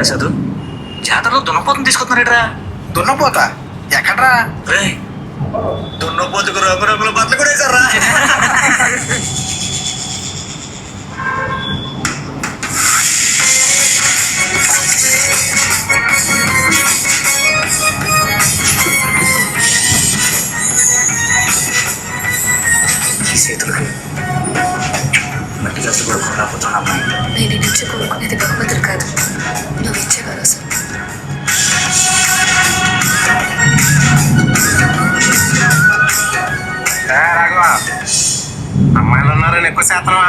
ప్రసాద్ జాతరలో దున్నపోతం తీసుకొస్తున్నారేట్రా దున్నపోత? ఎక్కడ్రా? దున్నపోతుకు రంగు రంగుల బట్టలు కూడా వేసారా ఈ చేతులకి మట్టి కూడా కొనకపోతున్నామ్మా నేను నుంచి కోరుకునేది ఎక్కువ శాతమా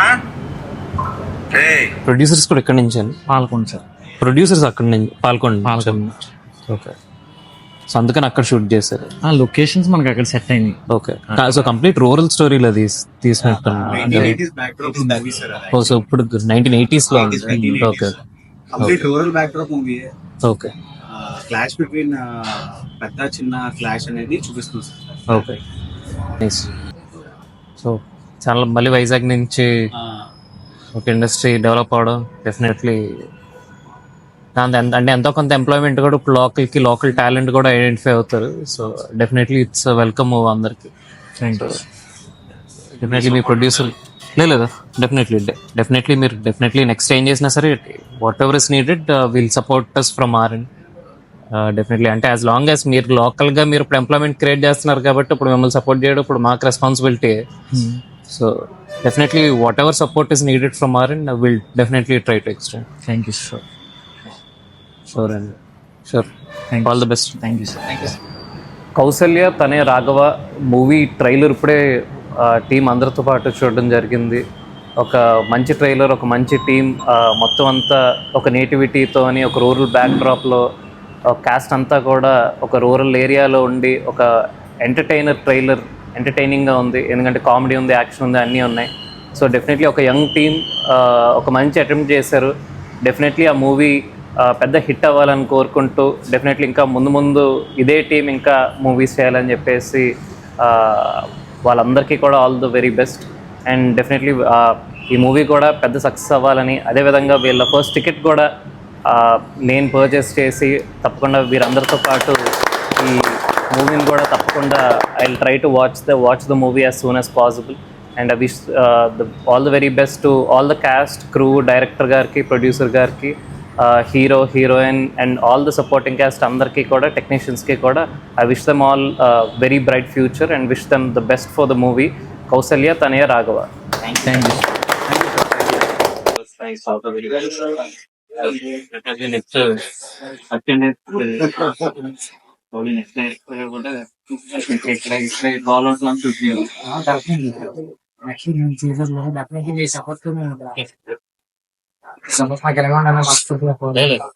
ప్రొడ్యూసర్స్ కూడా ఎక్కడి నుంచి అండి? పాల్గొండి సార్. ప్రొడ్యూసర్స్ అక్కడి నుంచి పాల్గొండ పాల్గొండ ఓకే. సో అందుకని అక్కడ షూట్ చేశారు. ఆ లొకేషన్స్ మనకి అక్కడ సెట్ అయింది ఓకే. సో కంప్లీట్ రూరల్ స్టోరీలో తీసినట్టు సో ఇప్పుడు నైన్టీన్ ఎయిటీస్లో ఉంది okay complete rural backdrop movie okay. Clash between పెద్ద చిన్న క్లాష్ అనేది చూపిస్తుంది సార్. ఓకే. సో చాలా మళ్ళీ వైజాగ్ నుంచి ఒక ఇండస్ట్రీ డెవలప్ అవడం డెఫినెట్లీ అంటే ఎంతో కొంత ఎంప్లాయ్మెంట్ కూడా ఇప్పుడు లోకల్కి లోకల్ టాలెంట్ కూడా ఐడెంటిఫై అవుతారు. So definitely it's welcome move అందరికి. డెఫినెట్లీ మీ ప్రొడ్యూసర్ లేదు డెఫినెట్లీ డెఫినెట్లీ మీరు డెఫినెట్లీ నెక్స్ట్ ఏం చేసినా సరే whatever is needed will support us from our end definitely అంటే యాజ్ లాంగ్ యాజ్ మీరు లోకల్గా మీరు ఇప్పుడు ఎంప్లాయ్మెంట్ క్రియేట్ చేస్తున్నారు కాబట్టి ఇప్పుడు మిమ్మల్ని సపోర్ట్ చేయడం ఇప్పుడు మాకు responsibility so definitely whatever support is needed from our end will definitely try to extend thank you sir sure అండి sure thank all the best thank you sir Kausalya Tanaya Raghava movie trailer ఇప్పుడే team అందరితో పాటు చూడడం జరిగింది. ఒక మంచి trailer ఒక మంచి టీం మొత్తం అంతా ఒక నేటివిటీతో అని ఒక రూరల్ బ్యాక్డ్రాప్లో కాస్ట్ అంతా కూడా ఒక రూరల్ ఏరియాలో ఉండి ఒక ఎంటర్టైనర్ ట్రైలర్ ఎంటర్టైనింగ్గా ఉంది. ఎందుకంటే కామెడీ ఉంది యాక్షన్ ఉంది అన్నీ ఉన్నాయి. సో డెఫినెట్లీ ఒక యంగ్ టీం ఒక మంచి అటెంప్ట్ చేశారు. డెఫినెట్లీ ఆ మూవీ పెద్ద హిట్ అవ్వాలని కోరుకుంటూ డెఫినెట్లీ ఇంకా ముందు ముందు ఇదే టీం ఇంకా మూవీస్ చేయాలని చెప్పేసి వాళ్ళందరికీ కూడా all the very best and definitely ఈ మూవీ కూడా పెద్ద సక్సెస్ అవ్వాలని అదేవిధంగా వీళ్ళ ఫస్ట్ టికెట్ కూడా నేను పర్చేస్ చేసి తప్పకుండా వీరందరితో పాటు మూవీని కూడా తప్పకుండా I will try to watch the watch the movie as soon as possible and I wish all the very best to all the cast crew director గారికి ప్రొడ్యూసర్ గారికి hero heroine and all the supporting cast అందరికీ కూడా టెక్నీషియన్స్కి కూడా I wish them all very bright future and wish them the best for the movie Kausalya Tanaya Raghava thank you actually నేను లో definitely మీ support support నాకు ఎలా ఉండాలని మనస్ఫూర్తిగా కోరుకుంటున్నాను.